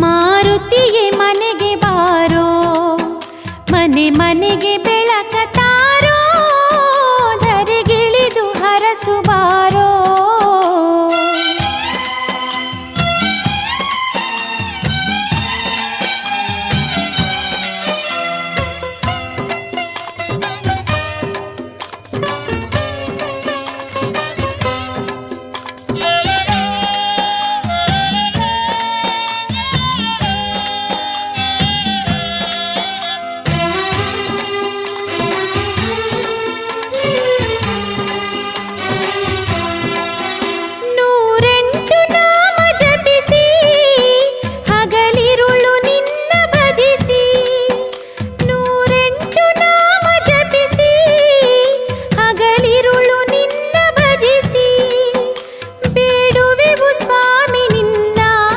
ಮಾರುತಿಗೆ ಮನೆಗೆ ಬಾರೋ ಮನೆ ಮನೆಗೆ ಬೆಳಕ